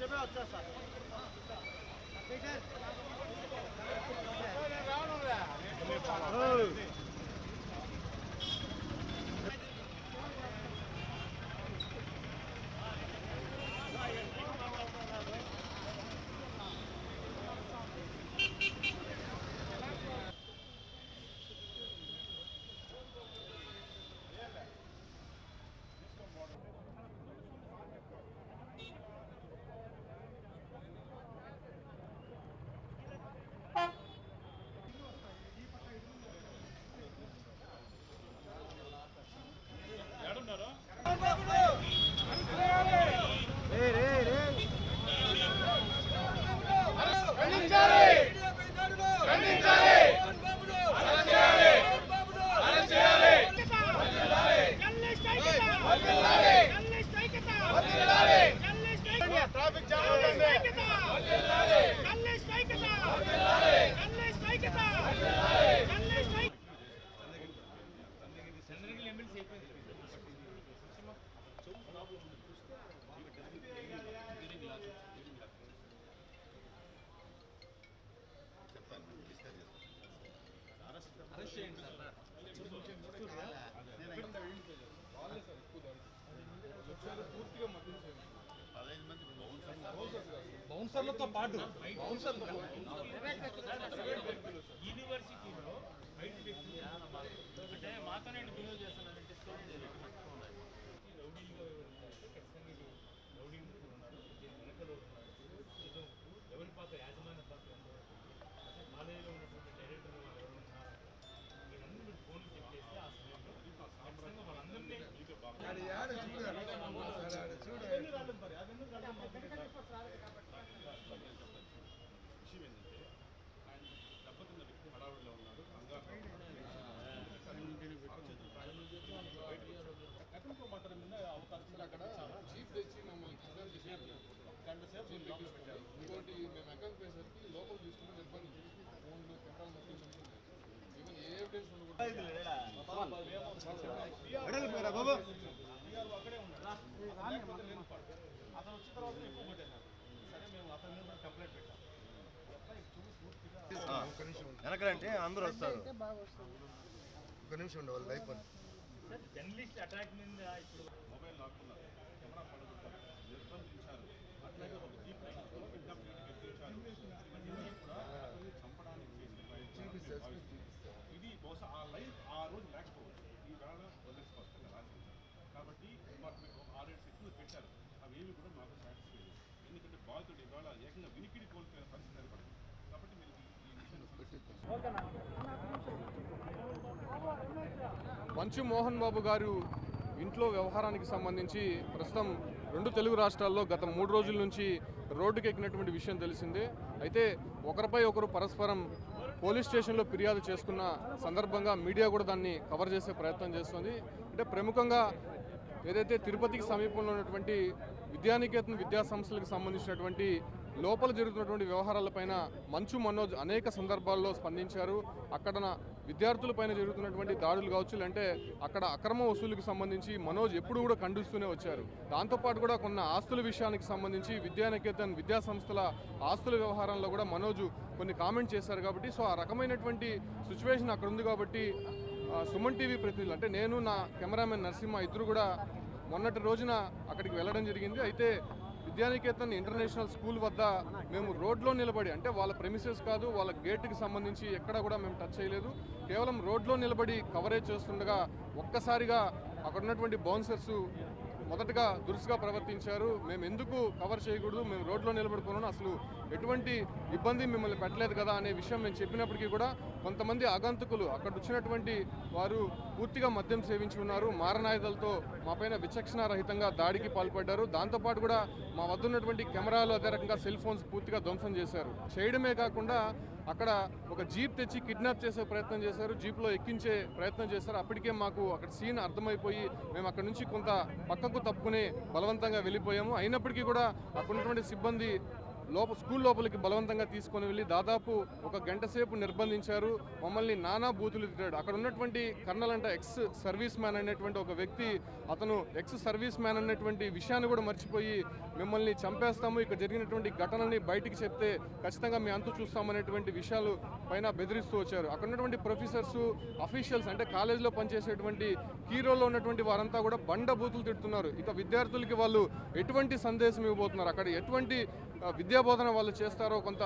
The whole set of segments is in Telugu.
కొంచెమే వచ్చేస్తా ట్రాఫిక్ బౌన్సర్లతో పాటు. యూనివర్సిటీలో బయట వ్యక్తులు. అంటే మాతోనే బిహేవ్ చేస్తున్నారంటే స్టూడెంట్ లోపల పెట్టారు ఇంకోటి మేము అకౌంట్ పోయేసరికి లోపల తీసుకుంటే ఇబ్బంది ఫోన్లు కెమెరాలు మొత్తం ఉంటుంది ఈవెన్ ఏ ఎవిడెన్స్. అతను వచ్చిన తర్వాత ఎక్కువ కొట్టేశారు సరే మేము అతని మీద కూడా కంప్లైంట్ పెట్టాం వెనకరంటే అందరూ వస్తారు ఒక నిమిషం ఉండే వాళ్ళు లైఫ్ అని జర్నలిస్ట్ అటాక్ మీద ఇప్పుడు మొబైల్ లాక్కున్నారు కెమెరా పడగొట్టారు నిర్బంధించారు అట్లాగే ఒక జీప్ కిడ్నాప్ ఎక్కించారు ఇవన్నీ కూడా చంపడానికి చేసిన ప్రయత్నం ఇది బహుశా ఆ లైన్ ఆ రోజు లేకపోవచ్చు ఈ వేళ వదిలి స్పష్టంగా రాసింది కాబట్టి మాకు మీకు ఒక ఆరేడు పెట్టారు అవి ఏవి కూడా మాకు సాటిస్ఫై లేదు ఎందుకంటే బాధితుడు ఇవాళ ఏకంగా వినికిడి కోల్పోయిన పరిస్థితి ఏర్పడింది కాబట్టి మీరు మంచు మోహన్ బాబు గారు ఇంట్లో వ్యవహారానికి సంబంధించి ప్రస్తుతం రెండు తెలుగు రాష్ట్రాల్లో గత మూడు రోజుల నుంచి రోడ్డుకి ఎక్కినటువంటి విషయం తెలిసిందే. అయితే ఒకరిపై ఒకరు పరస్పరం పోలీస్ స్టేషన్లో ఫిర్యాదు చేసుకున్న సందర్భంగా మీడియా కూడా దాన్ని కవర్ చేసే ప్రయత్నం చేస్తుంది. అంటే ప్రముఖంగా ఏదైతే తిరుపతికి సమీపంలో ఉన్నటువంటి విద్యానికేతన్ విద్యా సంస్థలకు సంబంధించినటువంటి లోపల జరుగుతున్నటువంటి వ్యవహారాలపైన మంచు మనోజ్ అనేక సందర్భాల్లో స్పందించారు. అక్కడ విద్యార్థులపైన జరుగుతున్నటువంటి దాడులు కావచ్చు అంటే అక్కడ అక్రమ వసూలుకు సంబంధించి మనోజ్ ఎప్పుడు కూడా ఖండిస్తూనే వచ్చారు. దాంతోపాటు కూడా కొన్ని ఆస్తుల విషయానికి సంబంధించి విద్యానికేతన్ విద్యా సంస్థల ఆస్తుల వ్యవహారంలో కూడా మనోజ్ కొన్ని కామెంట్ చేశారు కాబట్టి సో ఆ రకమైనటువంటి సిచ్యువేషన్ అక్కడ ఉంది కాబట్టి సుమన్ టీవీ ప్రతినిధులు అంటే నేను నా కెమెరామెన్ నరసింహ ఇద్దరు కూడా మొన్నటి రోజున అక్కడికి వెళ్ళడం జరిగింది. అయితే విద్యానికేతన్ ఇంటర్నేషనల్ స్కూల్ వద్ద మేము రోడ్లో నిలబడి అంటే వాళ్ళ ప్రెమిసెస్ కాదు వాళ్ళ గేట్కి సంబంధించి ఎక్కడ కూడా మేము టచ్ చేయలేదు. కేవలం రోడ్లో నిలబడి కవరేజ్ చేస్తుండగా ఒక్కసారిగా అక్కడ ఉన్నటువంటి బౌన్సర్స్ మొదటగా దురుసుగా ప్రవర్తించారు. మేము ఎందుకు కవర్ చేయకూడదు? మేము రోడ్లో నిలబడుకున్నాను అసలు ఎటువంటి ఇబ్బంది మిమ్మల్ని పెట్టలేదు కదా అనే విషయం మేము చెప్పినప్పటికీ కూడా కొంతమంది ఆగంతుకులు అక్కడ వచ్చినటువంటి వారు పూర్తిగా మద్యం సేవించి ఉన్నారు. మారణాయుధాలతో మాపైన విచక్షణారహితంగా విచక్షణ రహితంగా దాడికి పాల్పడ్డారు. దాంతోపాటు కూడా మా వద్ద ఉన్నటువంటి కెమెరాలు అదే రకంగా సెల్ ఫోన్స్ పూర్తిగా ధ్వంసం చేశారు. చేయడమే కాకుండా అక్కడ ఒక జీప్ తెచ్చి కిడ్నాప్ చేసే ప్రయత్నం చేశారు. జీప్లో ఎక్కించే ప్రయత్నం చేశారు. అప్పటికే మాకు అక్కడ సీన్ అర్థమైపోయి మేము అక్కడ నుంచి కొంత పక్కకు తప్పుకుని బలవంతంగా వెళ్ళిపోయాము. అయినప్పటికీ కూడా అక్కడ ఉన్నటువంటి సిబ్బంది లోప స్కూల్ లోపలికి బలవంతంగా తీసుకొని వెళ్ళి దాదాపు ఒక గంట సేపు నిర్బంధించారు. మమ్మల్ని నానా బూతులు తిట్టాడు. అక్కడ ఉన్నటువంటి కర్నల్ అంటే ఎక్స్ సర్వీస్ మ్యాన్ అనేటువంటి ఒక వ్యక్తి అతను ఎక్స్ సర్వీస్ మ్యాన్ అనేటువంటి విషయాన్ని కూడా మర్చిపోయి మిమ్మల్ని చంపేస్తాము. ఇక్కడ జరిగినటువంటి ఘటనని బయటికి చెప్తే ఖచ్చితంగా మీ అంతు చూస్తామనేటువంటి విషయాలు పైన బెదిరిస్తూ వచ్చారు. అక్కడ ఉన్నటువంటి ప్రొఫెసర్స్ అఫీషియల్స్ అంటే కాలేజీలో పనిచేసేటువంటి హీరోలో ఉన్నటువంటి వారంతా కూడా బండ బూతులు తిడుతున్నారు. ఇక విద్యార్థులకి వాళ్ళు ఎటువంటి సందేశం ఇవ్వబోతున్నారు? అక్కడ ఎటువంటి విద్యాబోధన వాళ్ళు చేస్తారో కొంత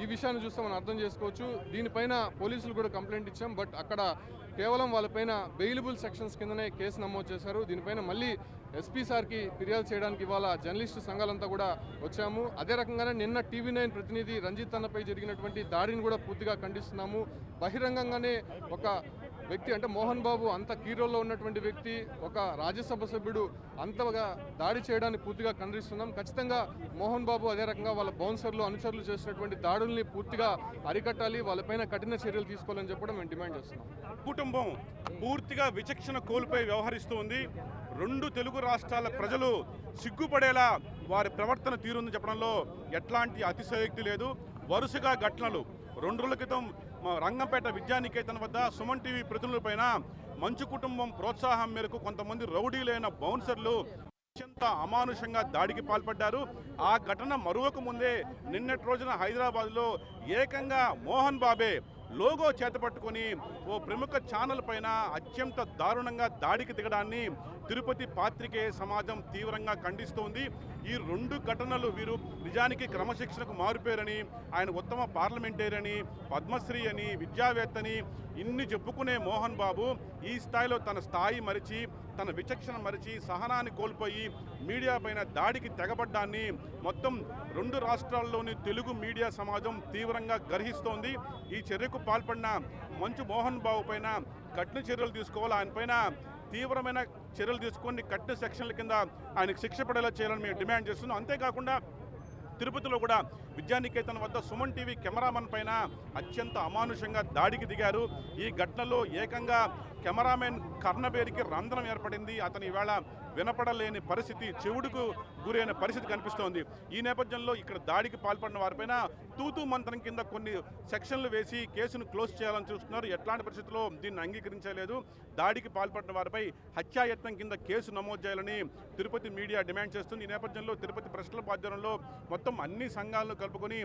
ఈ విషయాన్ని చూస్తే మనం అర్థం చేసుకోవచ్చు. దీనిపైన పోలీసులు కూడా కంప్లైంట్ ఇచ్చాం. బట్ అక్కడ కేవలం వాళ్ళపైన బెయిలబుల్ సెక్షన్స్ కిందనే కేసు నమోదు చేశారు. దీనిపైన మళ్ళీ ఎస్పీ సార్కి ఫిర్యాదు చేయడానికి ఇవాళ జర్నలిస్టు సంఘాలంతా కూడా వచ్చాము. అదే రకంగానే నిన్న టీవీ నైన్ ప్రతినిధి రంజిత్ అన్నపై జరిగినటువంటి దాడిని కూడా పూర్తిగా ఖండిస్తున్నాము. బహిరంగంగానే ఒక వ్యక్తి అంటే మోహన్ బాబు అంత కీరోలో ఉన్నటువంటి వ్యక్తి ఒక రాజ్యసభ సభ్యుడు అంతగా దాడి చేయడానికి పూర్తిగా ఖండిస్తున్నాం ఖచ్చితంగా మోహన్ బాబు అదే రకంగా వాళ్ళ బౌన్సర్లు అనుచరులు చేసినటువంటి దాడుల్ని పూర్తిగా అరికట్టాలి వాళ్ళపైన కఠిన చర్యలు తీసుకోవాలని చెప్పడం మేము డిమాండ్ చేస్తున్నాం. కుటుంబం పూర్తిగా విచక్షణ కోల్పోయి వ్యవహరిస్తోంది రెండు తెలుగు రాష్ట్రాల ప్రజలు సిగ్గుపడేలా వారి ప్రవర్తన తీరుంది చెప్పడంలో ఎట్లాంటి అతిశయోక్తి లేదు. వరుసగా ఘటనలు. రెండు రోజుల క్రితం రంగంపేట విద్యానికేతన్ వద్ద సుమన్ టీవీ ప్రతినిధులపైన మంచు కుటుంబం ప్రోత్సాహం మేరకు కొంతమంది రౌడీలైన బౌన్సర్లు అత్యంత అమానుషంగా దాడికి పాల్పడ్డారు. ఆ ఘటన మరువక ముందే నిన్నటి రోజున హైదరాబాద్లో ఏకంగా మోహన్ బాబే లోగో చేతపట్టుకొని ఓ ప్రముఖ ఛానల్ పైన అత్యంత దారుణంగా దాడికి దిగడాన్ని తిరుపతి పాత్రికేయ సమాజం తీవ్రంగా ఖండిస్తోంది. ఈ రెండు ఘటనలు వీరు నిజానికి క్రమశిక్షణకు మారిపోయారని ఆయన ఉత్తమ పార్లమెంటేరియని పద్మశ్రీ అని విద్యావేత్తని ఇన్ని చెప్పుకునే మోహన్ బాబు ఈ స్థాయిలో తన స్థాయి మరిచి తన విచక్షణ మరిచి సహనాన్ని కోల్పోయి మీడియా పైన దాడికి తెగబడ్డాన్ని మొత్తం రెండు రాష్ట్రాల్లోని తెలుగు మీడియా సమాజం తీవ్రంగా గర్హిస్తోంది. ఈ చర్యకు పాల్పడిన మంచు మోహన్ బాబు పైన కఠిన చర్యలు తీసుకోవాలి. ఆయన పైన తీవ్రమైన చర్యలు తీసుకొని కట్టిన సెక్షన్ల కింద ఆయనకు శిక్ష పడేలా చేయాలని మేము డిమాండ్ చేస్తున్నాం. అంతేకాకుండా తిరుపతిలో కూడా విద్యానికేతన్ వద్ద సుమన్ టీవీ కెమెరామన్ పైన అత్యంత అమానుషంగా దాడికి దిగారు. ఈ ఘటనలో ఏకంగా కెమెరామెన్ కర్ణబేరికి రంధ్రం ఏర్పడింది. అతను ఇవాళ వినపడలేని పరిస్థితి చెవుడుకు గురైన పరిస్థితి కనిపిస్తోంది. ఈ నేపథ్యంలో ఇక్కడ దాడికి పాల్పడిన వారిపైన తూతూ మంత్రం కింద కొన్ని సెక్షన్లు వేసి కేసును క్లోజ్ చేయాలని చూస్తున్నారు. ఎట్లాంటి పరిస్థితుల్లో దీన్ని అంగీకరించలేదు. దాడికి పాల్పడిన వారిపై హత్యాయత్నం కింద కేసు నమోదు చేయాలని తిరుపతి మీడియా డిమాండ్ చేస్తుంది. ఈ నేపథ్యంలో తిరుపతి ప్రెస్ క్లబ్ ఆధ్వర్యంలో మొత్తం అన్ని సంఘాలను కలుపుకొని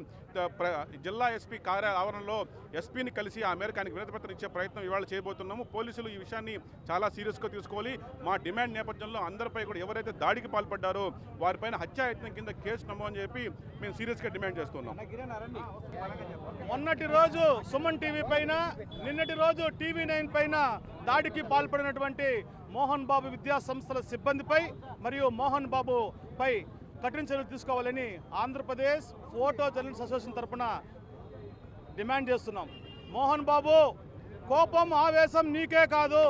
జిల్లా ఎస్పీ కార్యాలయ ఆవరణలో ఎస్పీని కలిసి ఆ మేరకు ఆయనకు వినతిపత్రం ఇచ్చే ప్రయత్నం ఇవాళ చేయబోతున్నాము. పోలీసులు ఈ విషయాన్ని చాలా సీరియస్గా తీసుకోవాలి. మా డిమాండ్ నేపథ్యంలో అందరిపై కూడా ఎవరైతే దాడికి పాల్పడ్డారో వారిపైన హత్యాయత్నం కింద కేసు నమోదు చెప్పి మేము సీరియస్గా డిమాండ్ చేస్తున్నాం. మొన్నటి రోజు సుమన్ టీవీ పైన నిన్నటి రోజు టీవీ నైన్ పైన దాడికి పాల్పడినటువంటి మోహన్ బాబు విద్యా సంస్థల సిబ్బందిపై మరియు మోహన్ బాబు పై కఠిన చర్యలు తీసుకోవాలని ఆంధ్రప్రదేశ్ ఫోటో జర్నలిస్ట్ అసోసియేషన్ తరపున డిమాండ్ చేస్తున్నాం. మోహన్ బాబు కోపం ఆవేశం నీకే కాదు.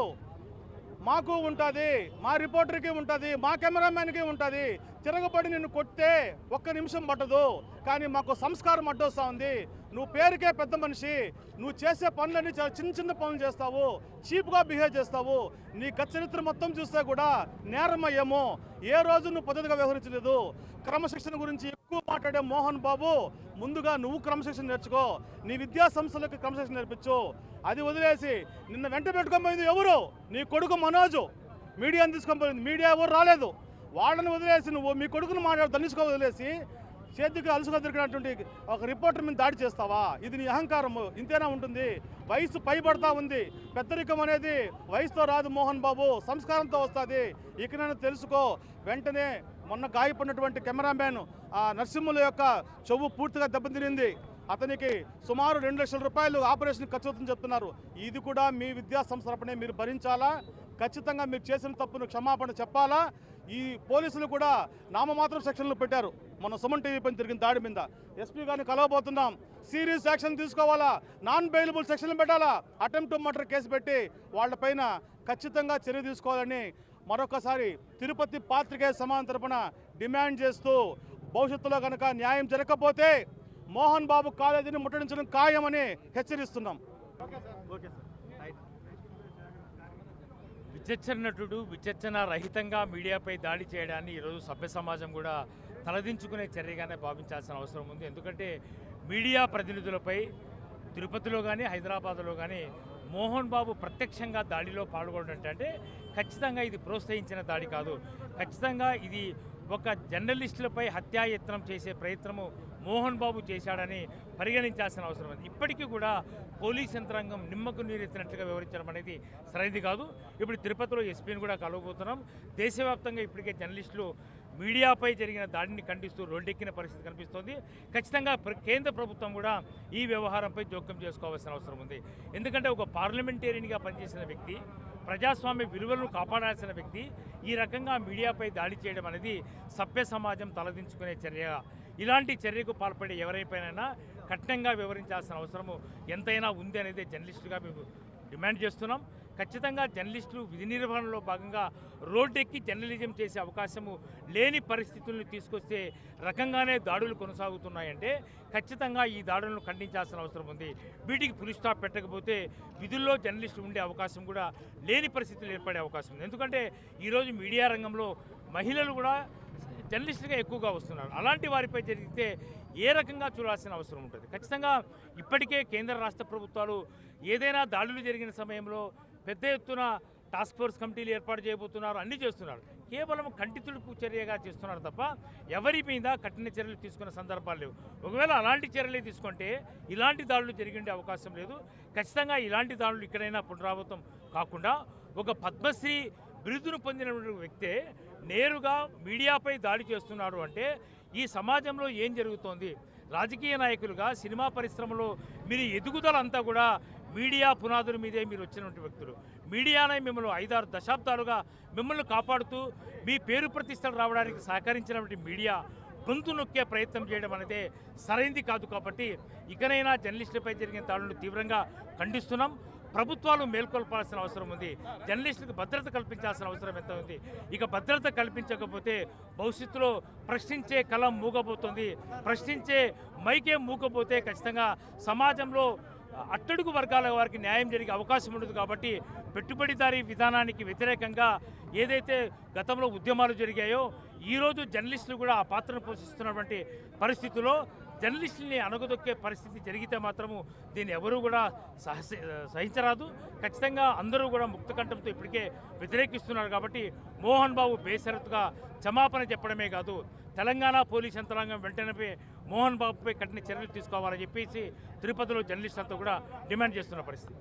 మాకు ఉంటుంది మా రిపోర్టర్కి ఉంటుంది మా కెమెరామ్యాన్కి ఉంటుంది. తిరగబడి నిన్ను కొట్టే ఒక్క నిమిషం పట్టదు. కానీ మాకు సంస్కారం అడ్డొస్తా ఉంది. నువ్వు పేరుకే పెద్ద మనిషి. నువ్వు చేసే పనులన్నీ చాలా చిన్న చిన్న పనులు చేస్తావు. చీప్గా బిహేవ్ చేస్తావు. నీ గత చరిత్ర మొత్తం చూస్తే కూడా నేరమయ్యేమో ఏ రోజు నువ్వు పద్ధతిగా వ్యవహరించలేదు. క్రమశిక్షణ గురించి ఎక్కువ మాట్లాడే మోహన్ బాబు ముందుగా నువ్వు క్రమశిక్షణ నేర్చుకో. నీ విద్యా సంస్థలకు క్రమశిక్షణ నేర్పించు. అది వదిలేసి నిన్న వెంట పెట్టుకోబోయింది పోయింది ఎవరు? నీ కొడుకు మనోజు. మీడియాని తీసుకొని పోయింది. మీడియా ఎవరు రాలేదు. వాళ్ళని వదిలేసి నువ్వు మీ కొడుకును మాట్లాడు దండించుకో వదిలేసి చేతికి అలుసుగా దొరికినటువంటి ఒక రిపోర్టర్ మీద దాడి చేస్తావా? ఇది నీ అహంకారము. ఇంతేనా ఉంటుంది? వయసు పైబడతా ఉంది. పెద్దరికం అనేది వయసుతో రాదు మోహన్ బాబు. సంస్కారంతో వస్తుంది. ఇకనైనా తెలుసుకో. వెంటనే మొన్న గాయపడినటువంటి కెమెరామ్యాన్ ఆ నరసింహుల యొక్క చెవు పూర్తిగా దెబ్బతినింది. అతనికి సుమారు రెండు లక్షల రూపాయలు ఆపరేషన్ ఖర్చు అవుతుందని చెప్తున్నారు. ఇది కూడా మీ విద్యా సంస్థ తరపునే మీరు భరించాలా? ఖచ్చితంగా మీరు చేసిన తప్పును క్షమాపణ చెప్పాలా? ఈ పోలీసులు కూడా నామమాత్రం సెక్షన్లు పెట్టారు. మన సుమన్ టీవీ పైన తిరిగిన దాడి మీద. ఎస్పీ గారిని కలవబోతున్నాం. సీరియస్ యాక్షన్ తీసుకోవాలా? నాన్ బెయిలబుల్ సెక్షన్లు పెట్టాలా? అటెంప్ట్ మర్డర్ కేసు పెట్టి వాళ్ళపైన ఖచ్చితంగా చర్య తీసుకోవాలని మరొకసారి తిరుపతి పాత్రికేయ సమాన తరపున డిమాండ్ చేస్తూ భవిష్యత్తులో కనుక న్యాయం జరగకపోతే మోహన్ బాబు కాలేజీని ముట్టడించడం ఖాయమని హెచ్చరిస్తున్నాం. Okay sir. విచక్షణ నటుడు విచక్షణ రహితంగా మీడియాపై దాడి చేయడాన్ని ఈరోజు సభ్య సమాజం కూడా తలదించుకునే చర్యగానే భావించాల్సిన అవసరం ఉంది. ఎందుకంటే మీడియా ప్రతినిధులపై తిరుపతిలో కానీ హైదరాబాద్లో కానీ మోహన్ బాబు ప్రత్యక్షంగా దాడిలో పాల్గొనడం అంటే ఖచ్చితంగా ఇది ప్రోత్సహించిన దాడి కాదు. ఖచ్చితంగా ఇది ఒక జర్నలిస్టులపై హత్యాయత్నం చేసే ప్రయత్నము మోహన్ బాబు చేశాడని పరిగణించాల్సిన అవసరం ఉంది. ఇప్పటికీ కూడా పోలీస్ యంత్రాంగం నిమ్మకు నీరెత్తినట్లుగా వివరించడం అనేది సరైనది కాదు. ఇప్పుడు తిరుపతిలో ఎస్పీని కూడా కలవబోతున్నాం. దేశవ్యాప్తంగా ఇప్పటికే జర్నలిస్టులు మీడియాపై జరిగిన దాడిని ఖండిస్తూ రోడ్డెక్కిన పరిస్థితి కనిపిస్తోంది. ఖచ్చితంగా ప్ర- కేంద్ర ప్రభుత్వం కూడా ఈ వ్యవహారంపై జోక్యం చేసుకోవాల్సిన అవసరం ఉంది. ఎందుకంటే ఒక పార్లమెంటేరియన్గా పనిచేసిన వ్యక్తి ప్రజాస్వామ్య విలువలను కాపాడాల్సిన వ్యక్తి ఈ రకంగా మీడియాపై దాడి చేయడం అనేది సభ్య సమాజం తలదించుకునే చర్య. ఇలాంటి చర్యకు పాల్పడే ఎవరైపోయినైనా కఠినంగా వివరించాల్సిన అవసరము ఎంతైనా ఉంది అనేది జర్నలిస్టుగా మేము డిమాండ్ చేస్తున్నాం. ఖచ్చితంగా జర్నలిస్టులు విధి నిర్వహణలో భాగంగా రోడ్డెక్కి జర్నలిజం చేసే అవకాశము లేని పరిస్థితులను తీసుకొస్తే రకంగానే దాడులు కొనసాగుతున్నాయంటే ఖచ్చితంగా ఈ దాడులను ఖండించాల్సిన అవసరం ఉంది. వీటికి పులి స్టాప్ పెట్టకపోతే విధుల్లో జర్నలిస్టులు ఉండే అవకాశం కూడా లేని పరిస్థితులు ఏర్పడే అవకాశం ఉంది. ఎందుకంటే ఈరోజు మీడియా రంగంలో మహిళలు కూడా జర్నలిస్టులుగా ఎక్కువగా వస్తున్నారు. అలాంటి వారిపై జరిగితే ఏ రకంగా చూడాల్సిన అవసరం ఉంటుంది? ఖచ్చితంగా ఇప్పటికే కేంద్ర రాష్ట్ర ప్రభుత్వాలు ఏదైనా దాడులు జరిగిన సమయంలో పెద్ద ఎత్తున టాస్క్ ఫోర్స్ కమిటీలు ఏర్పాటు చేయబోతున్నారు అన్నీ చేస్తున్నారు. కేవలం కంటితుడుపు చర్యగా చేస్తున్నారు తప్ప ఎవరి మీద కఠిన చర్యలు తీసుకున్న సందర్భాలు లేవు. ఒకవేళ అలాంటి చర్యలే తీసుకుంటే ఇలాంటి దాడులు జరిగి ఉండే అవకాశం లేదు. ఖచ్చితంగా ఇలాంటి దాడులు ఇక్కడైనా పునరావృతం కాకుండా ఒక పద్మశ్రీ బిరుదును పొందినటువంటి వ్యక్తే నేరుగా మీడియాపై దాడి చేస్తున్నారు అంటే ఈ సమాజంలో ఏం జరుగుతోంది? రాజకీయ నాయకులుగా సినిమా పరిశ్రమలో మీరు ఎదుగుదల అంతా కూడా మీడియా పునాదుల మీదే మీరు వచ్చినటువంటి వ్యక్తులు. మీడియానే మిమ్మల్ని ఐదారు దశాబ్దాలుగా మిమ్మల్ని కాపాడుతూ మీ పేరు ప్రతిష్టలు రావడానికి సహకరించినటువంటి మీడియా గొంతు నొక్కే ప్రయత్నం చేయడం అనేది సరైంది కాదు కాబట్టి ఇకనైనా జర్నలిస్టులపై జరిగిన దాడులను తీవ్రంగా ఖండిస్తున్నాం. ప్రభుత్వాలు మేల్కొల్పాల్సిన అవసరం ఉంది. జర్నలిస్టులకు భద్రత కల్పించాల్సిన అవసరం ఎంత ఉంది? ఇక భద్రత కల్పించకపోతే భవిష్యత్తులో ప్రశ్నించే కలం మూగబోతుంది. ప్రశ్నించే మైకే మూగపోతే ఖచ్చితంగా సమాజంలో అట్టడుగు వర్గాల వారికి న్యాయం జరిగే అవకాశం ఉండదు కాబట్టి పెట్టుబడిదారీ విధానానికి వ్యతిరేకంగా ఏదైతే గతంలో ఉద్యమాలు జరిగాయో ఈరోజు జర్నలిస్టులు కూడా ఆ పాత్రను పోషిస్తున్నటువంటి పరిస్థితుల్లో జర్నలిస్టుల్ని అణగదొక్కే పరిస్థితి జరిగితే మాత్రము దీన్ని ఎవరూ కూడా సహ సహించరాదు. ఖచ్చితంగా అందరూ కూడా ముక్తకంఠంతో ఇప్పటికే వ్యతిరేకిస్తున్నారు కాబట్టి మోహన్ బాబు బేసరతుగా క్షమాపణ చెప్పడమే కాదు తెలంగాణ పోలీస్ యంత్రాంగం వెంటనే మోహన్ బాబుపై కఠిన చర్యలు తీసుకోవాలని చెప్పేసి తిరుపతిలో జర్నలిస్టులతో కూడా డిమాండ్ చేస్తున్న పరిస్థితి.